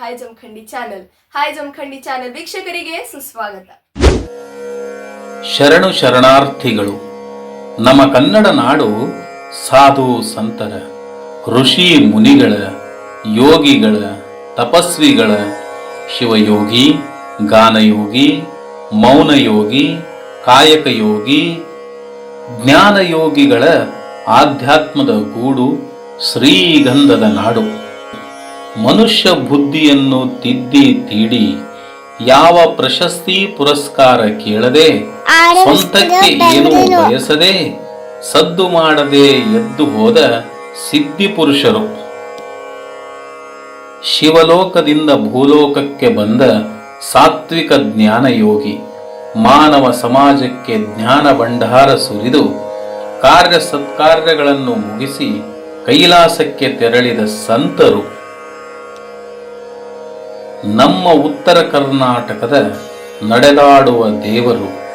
Hi Jamakhandi channel hi Jamakhandi channel ವೀಕ್ಷಕರಿಗೆ ಸುಸ್ವಾಗತ. ಶರಣು ಶರಣಾರ್ಥಿಗಳು, ನಮ್ಮ ಕನ್ನಡ ನಾಡು ಸಾಧು ಸಂತರ, ಋಷಿ ಮುನಿಗಳ, ಯೋಗಿಗಳ, ತಪಸ್ವಿಗಳ, ಶಿವಯೋಗಿ, ಗಾನಯೋಗಿ, ಮೌನಯೋಗಿ, ಕಾಯಕಯೋಗಿ, ಜ್ಞಾನಯೋಗಿಗಳ ಆಧ್ಯಾತ್ಮದ ಗೂಡು ಶ್ರೀಗಂಧದ ನಾಡು. ಮನುಷ್ಯ ಬುದ್ಧಿಯನ್ನು ತಿದ್ದಿ ತೀಡಿ ಯಾವ ಪ್ರಶಸ್ತಿ ಪುರಸ್ಕಾರ ಕೇಳದೆ ಸ್ವಂತಕ್ಕೆ ಏನು ಬಯಸದೆ ಸದ್ದು ಮಾಡದೆ ಎದ್ದು ಹೋದ ಸಿದ್ಧಿ ಪುರುಷರು. ಶಿವಲೋಕದಿಂದ ಭೂಲೋಕಕ್ಕೆ ಬಂದ ಸಾತ್ವಿಕ ಜ್ಞಾನ ಯೋಗಿ ಮಾನವ ಸಮಾಜಕ್ಕೆ ಜ್ಞಾನ ಭಂಡಾರ ಸುರಿದು ಕಾರ್ಯ ಸತ್ಕಾರ್ಯಗಳನ್ನು ಮುಗಿಸಿ ಕೈಲಾಸಕ್ಕೆ ತೆರಳಿದ ಸಂತರು. ನಮ್ಮ ಉತ್ತರ ಕರ್ನಾಟಕದ ನಡೆದಾಡುವ ದೇವರು.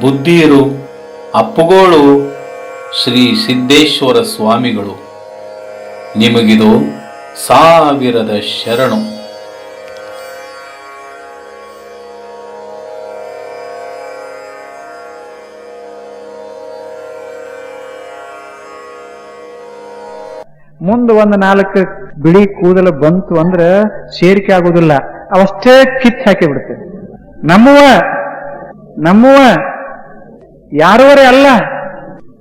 ಬುದ್ಧೀರು ಅಪ್ಪುಗೋಳು ಶ್ರೀ ಸಿದ್ದೇಶ್ವರ ಸ್ವಾಮಿಗಳು. ನಿಮಗಿದು ಸಾವಿರದ ಶರಣು. ಮುಂದೆ ಒಂದು ನಾಲ್ಕು ಬಿಳಿ ಕೂದಲು ಬಂತು ಅಂದ್ರೆ ಸೇರಿಕೆ ಆಗುದಿಲ್ಲ ಅವಷ್ಟೇ ಕಿತ್ ಹಾಕಿ ಬಿಡ್ತೇವೆ ನಮ್ಮವ ನಮ್ಮವ ಯಾರವರೇ ಅಲ್ಲ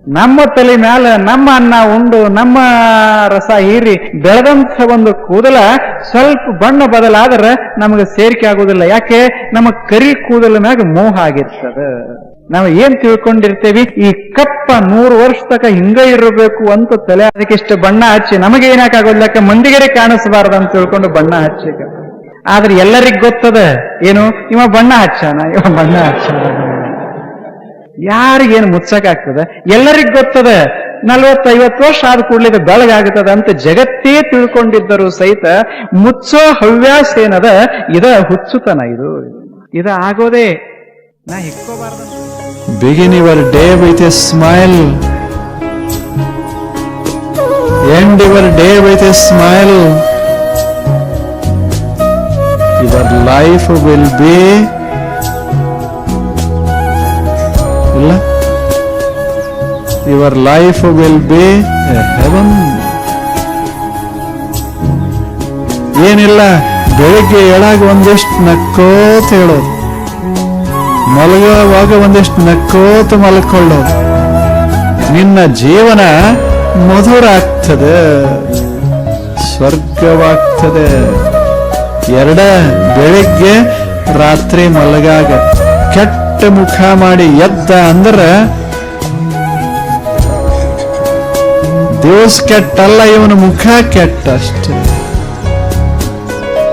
ನಮ್ಮ ತಲೆ ಮ್ಯಾಲ ನಮ್ಮ ಅನ್ನ ಉಂಡು, ನಮ್ಮ ರಸ ಹೀರಿ ಬೆಳೆದಂತ ಒಂದು ಕೂದಲ ಸ್ವಲ್ಪ ಬಣ್ಣ ಬದಲಾದ್ರೆ ನಮಗೆ ಸೇರಿಕೆ ಆಗುದಿಲ್ಲ ಯಾಕೆ? ನಮ್ಮ ಕರಿ ಕೂದಲ ಮ್ಯಾಗ ಮೋಹ ಆಗಿರ್ತದೆ. ನಾವು ಏನ್ ತಿಳ್ಕೊಂಡಿರ್ತೇವಿ? ಈ ಕಪ್ಪ ನೂರು ವರ್ಷ ತಕ ಹಿಂಗ ಇರಬೇಕು ಅಂತ ತಲೆ ಅದಕ್ಕೆ ಇಷ್ಟು ಬಣ್ಣ ಹಚ್ಚಿ, ನಮಗೆ ಏನಾಕಾಗೋದಿಲ್ಲ ಯಾಕೆ ಮಂದಿಗೆರೆ ಕಾಣಿಸಬಾರ್ದು ಅಂತ ತಿಳ್ಕೊಂಡು ಬಣ್ಣ ಹಚ್ಚಿ ಆದ್ರೆ ಎಲ್ಲರಿಗೂ ಗೊತ್ತದ, ಏನು? ಇವ ಬಣ್ಣ ಹಚ್ಚಾನ, ಇವ ಬಣ್ಣ ಹಚ್ಚಾನ. ಯಾರಿಗೇನು ಮುಚ್ಚಕ್ಕಾಗ್ತದ ಎಲ್ಲರಿಗ್ ಗೊತ್ತದ. ನಲ್ವತ್ತೈವತ್ತು ವರ್ಷ ಆದ ಕೂಡಲೇ ಬೆಳಗಾಗುತ್ತದೆ ಅಂತ ಜಗತ್ತೇ ತಿಳ್ಕೊಂಡಿದ್ದರೂ ಸಹಿತ ಮುಚ್ಚೋ ಹವ್ಯಾಸ ಏನದ? ಇದ ಹುಚ್ಚುತನ ಇದು. ಇದ ಆಗೋದೇ ನಾ ಹಿಕ್ಕೋಬಾರ್ದು. Begin your day with a smile end your day with a smile your life will be ಇಲ್ಲ your life will be heaven ಏನಿಲ್ಲ, ಬೆಳಿಗ್ಗೆ ಏಳಾಗ ಒಂದಿಷ್ಟು ನಕ್ಕೋತ ಹೇಳೋದು ಮಲಗುವಾಗ ಒಂದಿಷ್ಟು ನಕ್ಕೋತ ಮಲಕೊಳ್ಳೋದು ನಿನ್ನ ಜೀವನ ಮಧುರ ಆಗ್ತದೆ ಸ್ವರ್ಗವಾಗ್ತದೆ. ಎರಡ, ಬೆಳಿಗ್ಗೆ ರಾತ್ರಿ ಮಲಗಾಗ ಕೆಟ್ಟ ಮುಖ ಮಾಡಿ ಎದ್ದ ಅಂದ್ರ ದಿವಸ ಕೆಟ್ಟಲ್ಲ, ಇವನ ಮುಖ ಕೆಟ್ಟ ಅಷ್ಟೇ.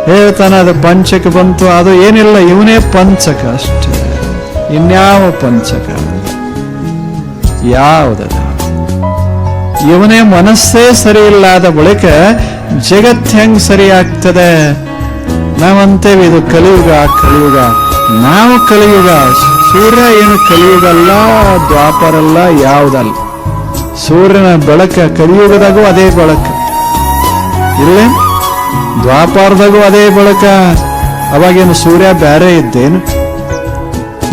ಹೇಳ್ತಾನೆ, ಅದು ಪಂಚಕ ಬಂತು, ಅದು ಏನಿಲ್ಲ, ಇವನೇ ಪಂಚಕ ಅಷ್ಟೇ. ಇನ್ಯಾವ ಪಂಚಕ? ಯಾವುದದ? ಇವನೇ ಮನಸ್ಸೇ ಸರಿ ಇಲ್ಲದ ಬಳಿಕ ಜಗತ್ ಹೆಂಗ್ ಸರಿ ಆಗ್ತದೆ ನಾವಂತೇವಿ, ಇದು ಕಲಿಯುಗ ಕಲಿಯುಗ, ನಾವು ಕಲಿಯುಗ ಸೂರ್ಯ ಏನು ಕಲಿಯುಗ ದ್ವಾಪರಲ್ಲ, ಯಾವುದಲ್ಲ. ಸೂರ್ಯನ ಬೆಳಕ ಕಲಿಯುಗದಾಗೂ ಅದೇ ಬೆಳಕ. ಇಲ್ಲ? ದ್ವಾಪಾರದಾಗೂ ಅದೇ ಬೆಳಕ. ಅವಾಗೇನು ಸೂರ್ಯ ಬೇರೆ ಇದ್ದೇನು?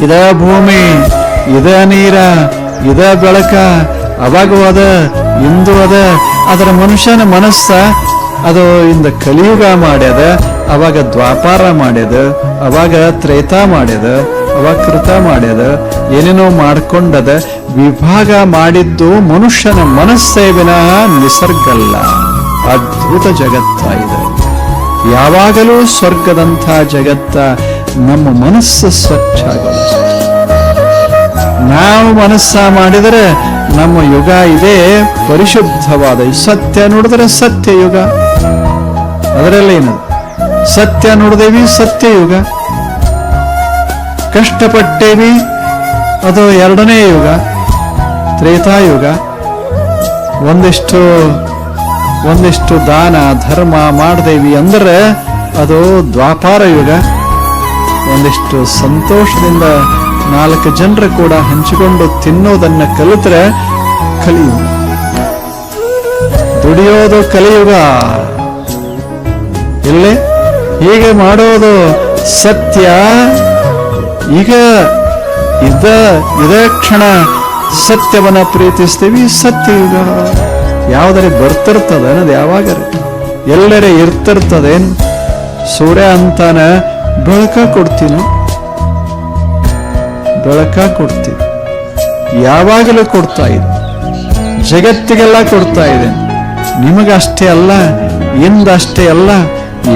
ಇದ ಭೂಮಿ, ಇದ ನೀರ, ಇದ ಬೆಳಕ, ಅವಾಗೂ ಅದ, ಇಂದು ಅದ. ಅದರ ಮನುಷ್ಯನ ಮನಸ್ಸ ಅದು ಇಂದ ಕಲಿಯುಗ ಮಾಡ್ಯದ, ಅವಾಗ ದ್ವಾಪಾರ ಮಾಡ್ಯದ, ಅವಾಗ ತ್ರೇತಾ ಮಾಡ್ಯದ. ಅವಾಗ ಕೃತ ಮಾಡ್ಯದ, ಏನೇನೋ ಮಾಡ್ಕೊಂಡದ, ವಿಭಾಗ ಮಾಡಿದ್ದು ಮನುಷ್ಯನ ಮನಸ್ಸೇ ವಿನಃ ನಿಸರ್ಗಲ್ಲ. ಅದ್ಭುತ ಜಗತ್ತ ಇದೆ. ಯಾವಾಗಲೂ ಸ್ವರ್ಗದಂಥ ಜಗತ್ತ ನಮ್ಮ ಮನಸ್ಸು ಸ್ವಚ್ಛ ನಾವು ಮನಸ್ಸ ಮಾಡಿದರೆ ನಮ್ಮ ಯುಗ ಇದೆ ಪರಿಶುದ್ಧವಾದ ಸತ್ಯ ನೋಡಿದ್ರೆ ಸತ್ಯ ಯುಗ ಅದರಲ್ಲೇನು ಸತ್ಯ ನೋಡಿದೇವಿ ಸತ್ಯ ಯುಗ ಕಷ್ಟಪಟ್ಟೇವಿ. ಅದು ಎರಡನೇ ಯುಗ ತ್ರೇತಾಯುಗ ಒಂದಿಷ್ಟು ಒಂದಿಷ್ಟು ದಾನ, ಧರ್ಮ ಮಾಡಿದೇವಿ ಅಂದ್ರೆ ಅದು ದ್ವಾಪಾರ ಯುಗ. ಒಂದಿಷ್ಟು ಸಂತೋಷದಿಂದ ನಾಲ್ಕು ಜನರು ಕೂಡ ಹಂಚಿಕೊಂಡು ತಿನ್ನೋದನ್ನ ಕಲಿತರೆ ಕಲಿಯುಗ ದುಡಿಯೋದು ಕಲಿಯುಗ. ಇಲ್ಲಿ ಹೀಗೆ ಮಾಡೋದು ಸತ್ಯ. ಈಗ ಇದ್ದ ಇದೇ ಕ್ಷಣ ಸತ್ಯವನ್ನ ಪ್ರೀತಿಸ್ತೀವಿ ಸತ್ಯಯುಗ ಯಾವುದರೆ ಬರ್ತಿರ್ತದ ಅನ್ನೋದು ಯಾವಾಗ ಎಲ್ಲರೇ ಇರ್ತಿರ್ತದೇನು ಸೂರ್ಯ ಅಂತಾನ ಬೆಳಕ ಕೊಡ್ತೀನಿ. ಬೆಳಕ ಕೊಡ್ತೀನಿ. ಯಾವಾಗಲೂ ಕೊಡ್ತಾ ಇದೆ. ಜಗತ್ತಿಗೆಲ್ಲ ಕೊಡ್ತಾ ಇದೆ. ನಿಮಗಷ್ಟೇ ಅಲ್ಲ, ಇಂದಷ್ಟೇ ಅಲ್ಲ,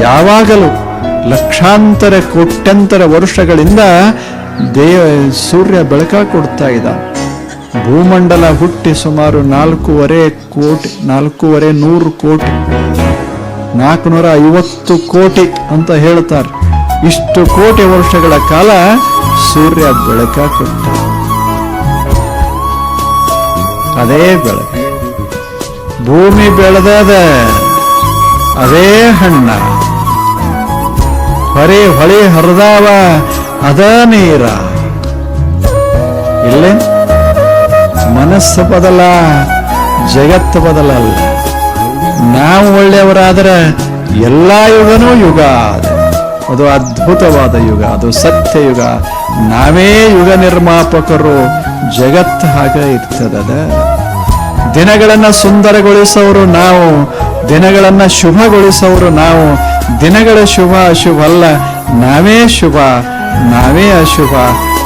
ಯಾವಾಗಲೂ. ಲಕ್ಷಾಂತರ ಕೋಟ್ಯಂತರ ವರ್ಷಗಳಿಂದ ದೇವ ಸೂರ್ಯ ಬೆಳಕ ಕೊಡ್ತಾ ಇದ್ದ ಭೂಮಂಡಲ ಹುಟ್ಟಿ ಸುಮಾರು ನಾಲ್ಕೂವರೆ ಕೋಟಿ, ನಾಲ್ಕೂವರೆ ನೂರು ಕೋಟಿ ನಾಲ್ಕುನೂರ ಐವತ್ತು ಕೋಟಿ ಅಂತ ಹೇಳ್ತಾರೆ. ಇಷ್ಟು ಕೋಟಿ ವರ್ಷಗಳ ಕಾಲ ಸೂರ್ಯ ಬೆಳಕ ಕೊಟ್ಟ ಅದೇ ಬೆಳಕು. ಭೂಮಿ ಬೆಳೆದಾದ ಅದೇ ಹಣ್ಣ. ಹೊರೆ ಹೊಳೆ ಹರಿದಾವ, ಅದ ನೀರ. ಇಲ್ಲೇ? ಮನಸ್ಸು ಬದಲ, ಜಗತ್ತು ಬದಲಲ್ಲ. ನಾವು ಒಳ್ಳೆಯವರಾದರೆ ಎಲ್ಲ ಯುಗನೂ ಯುಗ ಅದು. ಅದು ಅದ್ಭುತವಾದ ಯುಗ, ಅದು ಸತ್ಯ ಯುಗ. ನಾವೇ ಯುಗ ನಿರ್ಮಾಪಕರು, ಜಗತ್ತು ಹಾಗೆ ಇರ್ತದದ. ದಿನಗಳನ್ನು ಸುಂದರಗೊಳಿಸೋರು ನಾವು, ದಿನಗಳನ್ನು ಶುಭಗೊಳಿಸೋರು ನಾವು ದಿನಗಳ ಶುಭ ಅಶುಭ ಅಲ್ಲ ನಾವೇ ಶುಭ, ನಾವೇ ಅಶುಭ.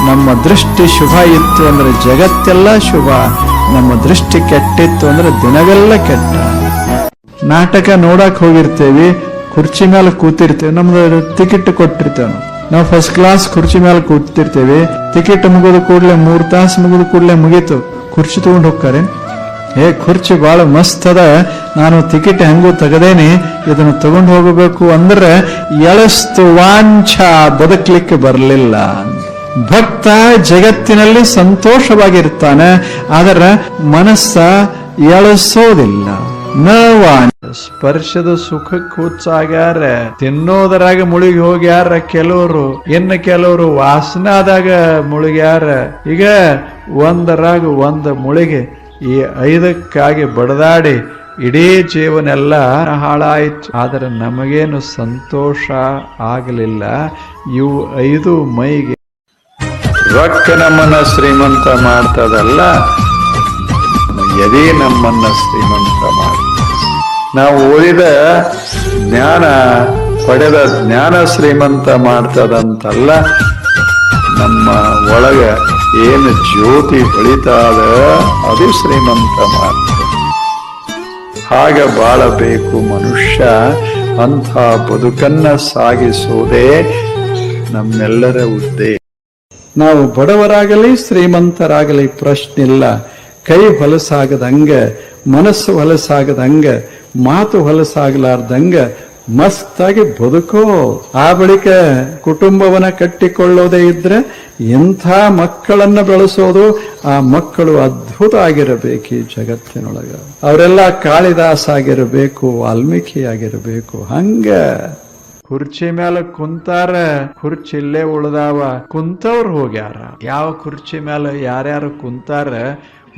ನಮ್ಮ ದೃಷ್ಟಿ ಶುಭ ಇತ್ತು ಅಂದ್ರೆ ಜಗತ್ತೆಲ್ಲ ಶುಭ, ನಮ್ಮ ದೃಷ್ಟಿ ಕೆಟ್ಟಿತ್ತು ಅಂದ್ರೆ ದಿನವೆಲ್ಲ ಕೆಟ್ಟ. ನಾಟಕ ನೋಡಕ್ ಹೋಗಿರ್ತೇವಿ, ಕುರ್ಚಿ ಮೇಲೆ ಕೂತಿರ್ತೇವೆ, ನಮ್ದು ಟಿಕೆಟ್ ಕೊಟ್ಟಿರ್ತೇವೆ ನಾವು. ನಾವು ಫಸ್ಟ್ ಕ್ಲಾಸ್ ಕುರ್ಚಿ ಮೇಲೆ ಕೂತಿರ್ತೇವೆ ಟಿಕೆಟ್ ಮುಗಿದ ಕೂಡಲೇ ಮೂರು ತಾಸು ಮುಗಿದ ಕೂಡಲೇ ಮುಗೀತು, ಕುರ್ಚಿ ತಗೊಂಡು ಹೋಗ್ತಾರೆ. ಏ ಕುರ್ಚಿ ಬಹಳ ಮಸ್ತ್ ಅದ. ನಾನು ಟಿಕೆಟ್ ಹೆಂಗೂ ತೆಗದೇನಿ, ಇದನ್ನು ತಗೊಂಡು ಹೋಗಬೇಕು ಅಂದ್ರೆ ಎಳಸ್ತು ವಾಂಛ ಬದುಕಲಿಕ್ಕೆ ಬರಲಿಲ್ಲ. ಭಕ್ತ ಜಗತ್ತಿನಲ್ಲಿ ಸಂತೋಷವಾಗಿರ್ತಾನೆ, ಆದರೆ ಮನಸ್ಸ ಎಳಸೋದಿಲ್ಲ. ಸ್ಪರ್ಶದ ಸುಖಕ್ಕೆ ಹುಚ್ಚಾಗ್ಯಾರ, ತಿನ್ನೋದರಾಗ ಮುಳುಗಿ ಹೋಗ್ಯಾರ ಕೆಲವರು, ಇನ್ನು ಕೆಲವರು ವಾಸನಾದಾಗ ಮುಳುಗ್ಯಾರ. ಈಗ ಒಂದರಾಗ ಒಂದ ಮುಳುಗಿ ಈ ಐದಕ್ಕಾಗಿ ಬಡದಾಡಿ ಇಡೀ ಜೀವನೆಲ್ಲ ಹಾಳಾಯ್ತು. ಆದರೆ ನಮಗೇನು ಸಂತೋಷ ಆಗಲಿಲ್ಲ. ಇವು ಐದು ಮೈಗೆ. ರೊಕ್ಕ ನಮ್ಮನ್ನ ಶ್ರೀಮಂತ ಮಾಡ್ತದಲ್ಲ? ಎದೇ ನಮ್ಮನ್ನ ಶ್ರೀಮಂತ ಮಾಡ. ನಾವು ಓದಿದ ಜ್ಞಾನ ಪಡೆದ ಜ್ಞಾನ ಶ್ರೀಮಂತ ಮಾಡ್ತದಂತಲ್ಲ ನಮ್ಮ ಒಳಗ. ಏನು ಜ್ಯೋತಿ ಹೊಳಿತಾದ ಅದು ಶ್ರೀಮಂತ ಮಾತ್ರ. ಹಾಗೆ ಬಾಳಬೇಕು ಮನುಷ್ಯ, ಅಂಥ ಬದುಕನ್ನ ಸಾಗಿಸೋದೇ ನಮ್ಮೆಲ್ಲರ ಉದ್ದೇಶ. ನಾವು ಬಡವರಾಗಲಿ, ಶ್ರೀಮಂತರಾಗಲಿ ಪ್ರಶ್ನೆ ಇಲ್ಲ. ಕೈ ಹೊಲಸಾಗದಂಗ, ಮನಸ್ಸು ಹೊಲಸಾಗದಂಗ, ಮಾತು ಹೊಲಸಾಗಲಾರ್ದಂಗ ಮಸ್ತಾಗಿ ಬದುಕೋ. ಆ ಬಳಿಕ ಕುಟುಂಬವನ್ನ ಕಟ್ಟಿಕೊಳ್ಳೋದೇ ಇದ್ರೆ ಎಂಥ ಮಕ್ಕಳನ್ನ ಬೆಳೆಸೋದು, ಆ ಮಕ್ಕಳು ಅದ್ಭುತ ಆಗಿರಬೇಕು ಈ ಜಗತ್ತಿನೊಳಗ. ಅವರೆಲ್ಲ ಕಾಳಿದಾಸ ಆಗಿರಬೇಕು ವಾಲ್ಮೀಕಿ ಆಗಿರಬೇಕು ಹಂಗ. ಕುರ್ಚಿ ಮೇಲೆ ಕುಂತಾರ, ಕುರ್ಚಿ ಇಲ್ಲೇ ಉಳ್ದಾವ, ಕುಂತವ್ರು ಹೋಗ್ಯಾರ. ಯಾವ ಕುರ್ಚಿ ಮೇಲೆ ಯಾರ್ಯಾರು ಕುಂತಾರ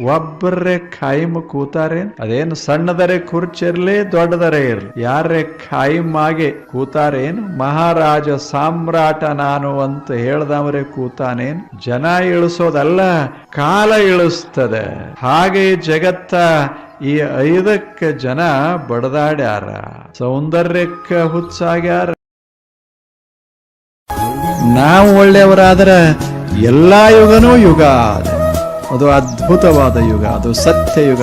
ಒಬ್ಬರೇ ಖಾಯಿಮ್ ಕೂತಾರೆ, ಅದೇನು ಸಣ್ಣದರೆ ಕುರ್ಚಿ ಇರ್ಲಿ ದೊಡ್ಡದರೆ ಇರ್ಲಿ. ಯಾರೇ ಖಾಯಿಮ್ ಆಗಿ ಕೂತಾರೇನು? ಮಹಾರಾಜ ಸಾಮ್ರಾಟ ನಾನು ಅಂತ ಹೇಳ್ದವರೇ ಕೂತಾನೇನ್? ಜನ ಇಳಿಸೋದಲ್ಲ, ಕಾಲ ಇಳಿಸ್ತದೆ. ಹಾಗೆ ಜಗತ್ತ ಈ ಐದಕ್ಕೆ ಜನ ಬಡದಾಡ್ಯಾರ. ಸೌಂದರ್ಯಕ್ಕೆ ಹುಚ್ಚಾಗ್ಯಾರ. ನಾವು ಒಳ್ಳೆಯವರಾದ್ರ ಎಲ್ಲಾ ಯುಗನೂ ಯುಗ ಅದು. ಅದು ಅದ್ಭುತವಾದ ಯುಗ, ಅದು ಸತ್ಯ ಯುಗ.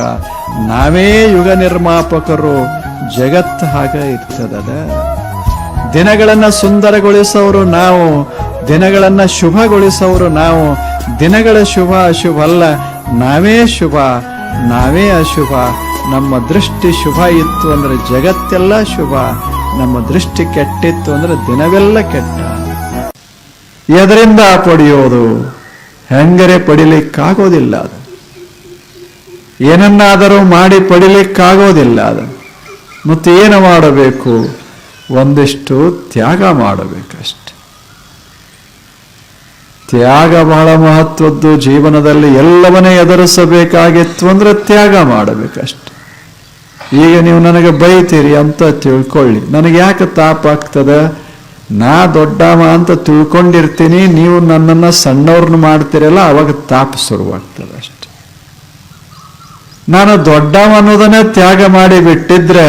ನಾವೇ ಯುಗ ನಿರ್ಮಾಪಕರು. ಜಗತ್ತು ಹಾಗೆ ಇರ್ತದದ ದಿನಗಳನ್ನು ಸುಂದರಗೊಳಿಸೋರು ನಾವು, ದಿನಗಳನ್ನ ಶುಭಗೊಳಿಸೋರು ನಾವು. ದಿನಗಳ ಶುಭ ಅಶುಭ ಅಲ್ಲ, ನಾವೇ ಶುಭ, ನಾವೇ ಅಶುಭ. ನಮ್ಮ ದೃಷ್ಟಿ ಶುಭ ಇತ್ತು ಅಂದ್ರೆ ಜಗತ್ತೆಲ್ಲ ಶುಭ, ನಮ್ಮ ದೃಷ್ಟಿ ಕೆಟ್ಟಿತ್ತು ಅಂದ್ರೆ ದಿನವೆಲ್ಲ ಕೆಟ್ಟ. ಎದರಿಂದ ಪಡೆಯೋದು? ಹೆಂಗರೆ ಪಡಿಲಿಕ್ಕಾಗೋದಿಲ್ಲ ಅದು. ಏನನ್ನಾದರೂ ಮಾಡಿ ಪಡಿಲಿಕ್ಕಾಗೋದಿಲ್ಲ ಅದು. ಮತ್ತೆ ಏನು ಮಾಡಬೇಕು? ಒಂದಿಷ್ಟು ತ್ಯಾಗ ಮಾಡಬೇಕಷ್ಟೆ. ತ್ಯಾಗ ಬಹಳ ಮಹತ್ವದ್ದು ಜೀವನದಲ್ಲಿ ಎಲ್ಲವನ್ನೇ ಎದುರಿಸಬೇಕಾಗಿತ್ತು ಅಂದ್ರೆ ತ್ಯಾಗ ಮಾಡಬೇಕಷ್ಟೆ. ಈಗ ನೀವು ನನಗೆ ಬೈತೀರಿ ಅಂತ ತಿಳ್ಕೊಳ್ಳಿ. ನನಗೆ ಯಾಕೆ ತಾಪ ಆಗ್ತದ ನಾ ದೊಡ್ಡವ ಅಂತ ತಿಳ್ಕೊಂಡಿರ್ತೀನಿ, ನೀವು ನನ್ನನ್ನು ಸಣ್ಣವ್ರನ್ನ ಮಾಡ್ತೀರಲ್ಲ, ಅವಾಗ ತಾಪ ಶುರುವಾಗ್ತದೆ ಅಷ್ಟೆ. ನಾನು ದೊಡ್ಡವ ಅನ್ನೋದನ್ನೇ ತ್ಯಾಗ ಮಾಡಿ ಬಿಟ್ಟಿದ್ರೆ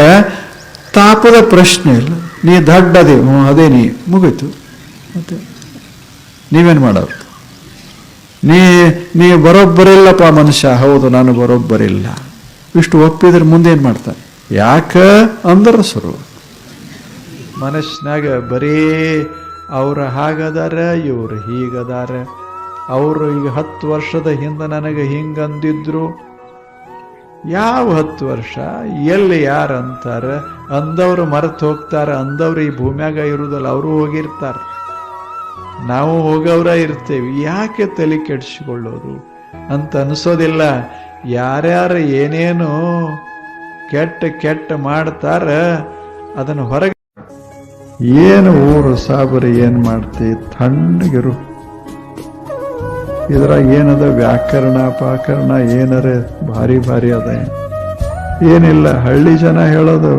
ತಾಪದ ಪ್ರಶ್ನೆ ಇಲ್ಲ. ನೀ ದೊಡ್ಡದೇ ಹ್ಞೂ ಅದೇ ನೀ, ಮುಗೀತು. ಮತ್ತೆ ನೀವೇನು ಮಾಡೋದು? ನೀ ನೀ ಬರೋಬ್ಬರಿಲ್ಲಪ್ಪ ಮನುಷ್ಯ. ಹೌದು, ನಾನು ಬರೋಬ್ಬರಿಲ್ಲ. ಇಷ್ಟು ಒಪ್ಪಿದ್ರೆ ಮುಂದೇನು ಮಾಡ್ತಾನೆ ಯಾಕೆ? ಅಂದ್ರೆ ಶುರು. ಮನಸ್ಸಿನಾಗ ಬರೀ ಅವ್ರ ಹಾಗದಾರ, ಇವ್ರು ಹೀಗದಾರ. ಅವರು ಈಗ ಹತ್ತು ವರ್ಷದ ಹಿಂದೆ ನನಗೆ ಹಿಂಗಂದಿದ್ರು. ಯಾವ ಹತ್ತು ವರ್ಷ? ಎಲ್ಲಿ ಯಾರು ಅಂತಾರ ಅಂದವರು ಮರೆತು ಹೋಗ್ತಾರ, ಅಂದವ್ರು ಈ ಭೂಮ್ಯಾಗ ಇರುವುದಲ್ಲ ಅವರು ಹೋಗಿರ್ತಾರ. ನಾವು ಹೋಗವ್ರ ಇರ್ತೇವೆ, ಯಾಕೆ ತಲೆ ಕೆಡಿಸಿಕೊಳ್ಳೋದು? ಅಂತ ಅನಿಸೋದಿಲ್ಲ. ಯಾರ್ಯಾರು ಏನೇನು ಕೆಟ್ಟ ಕೆಟ್ಟ ಮಾಡ್ತಾರ, ಅದನ್ನು ಹೊರಗೆ ಏನು ಊರು ಸಾಬರಿ ಏನು ಮಾಡ್ತಿ? ತಣ್ಣಗಿರು ಇದ್ರಾಗ ಏನದ ವ್ಯಾಕರಣ, ಪಾಕರಣ, ಏನರ ಭಾರಿ ಭಾರಿ ಅದ. ಏನಿಲ್ಲ, ಹಳ್ಳಿ ಜನ ಹೇಳೋದು,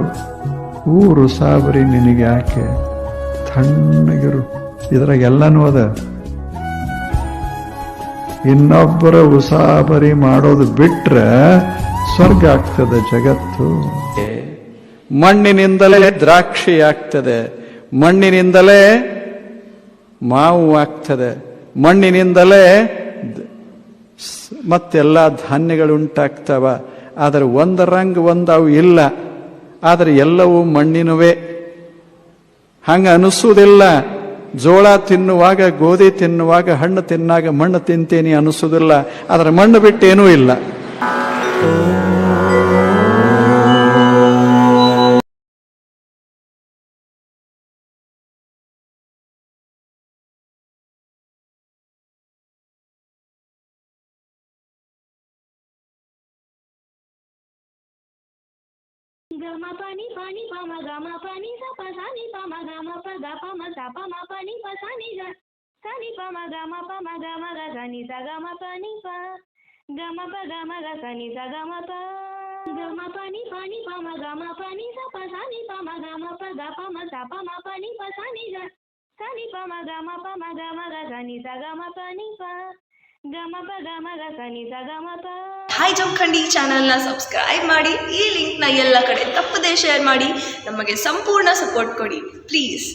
ಊರು ಸಾಬರಿ ನಿನಗೆ ಯಾಕೆ? ತಣ್ಣಗಿರು ಇದ್ರಾಗ ಎಲ್ಲನೂ ಅದ. ಇನ್ನೊಬ್ಬರ ಉಸಾಬರಿ ಮಾಡೋದು ಬಿಟ್ರೆ ಸ್ವರ್ಗ ಆಗ್ತದೆ ಜಗತ್ತು. ಮಣ್ಣಿನಿಂದಲೇ ದ್ರಾಕ್ಷಿ ಆಗ್ತದೆ. ಮಣ್ಣಿನಿಂದಲೇ ಮಾವು ಆಗ್ತದೆ. ಮಣ್ಣಿನಿಂದಲೇ ಮತ್ತೆಲ್ಲ ಸ್- ಮತ್ತೆಲ್ಲ ಧಾನ್ಯಗಳು ಉಂಟಾಗ್ತವ ಆದರೆ ಒಂದು ಒಂದವು ಇಲ್ಲ. ಆದರೆ ಎಲ್ಲವೂ ಮಣ್ಣಿನವೇ. ಹಂಗೆ ಅನಿಸುವುದಿಲ್ಲ. ಜೋಳ ತಿನ್ನುವಾಗ, ಗೋಧಿ ತಿನ್ನುವಾಗ, ಹಣ್ಣು ತಿನ್ನಾಗ ಮಣ್ಣು ತಿಂತೇನೆ ಅನಿಸುವುದಿಲ್ಲ. ಆದರೆ ಮಣ್ಣು ಬಿಟ್ಟೇನೂ ಇಲ್ಲ. గమ పని పని పమ గమ పని స ప స ని పమ గమ ప గ పమ స పమ పని ప స ని గ స ని పమ గమ పమ గమ గ గ ని స గమ పని ప గమ ప గమ గ స ని స గమ ప గమ పని పని పమ గమ పని స ప స ని పమ గమ ప గ పమ స పమ పని ప స ని గ స ని పమ గమ పమ గమ గ గ ని స గమ పని ప ಹಾಯ್ ಜಮಖಂಡಿ ಚಾನಲ್ನ ಸಬ್ಸ್ಕ್ರೈಬ್ ಮಾಡಿ, ಈ ಲಿಂಕ್ನ ಎಲ್ಲ ಕಡೆ ತಪ್ಪದೆ ಶೇರ್ ಮಾಡಿ, ನಮಗೆ ಸಂಪೂರ್ಣ ಸಪೋರ್ಟ್ ಕೊಡಿ ಪ್ಲೀಸ್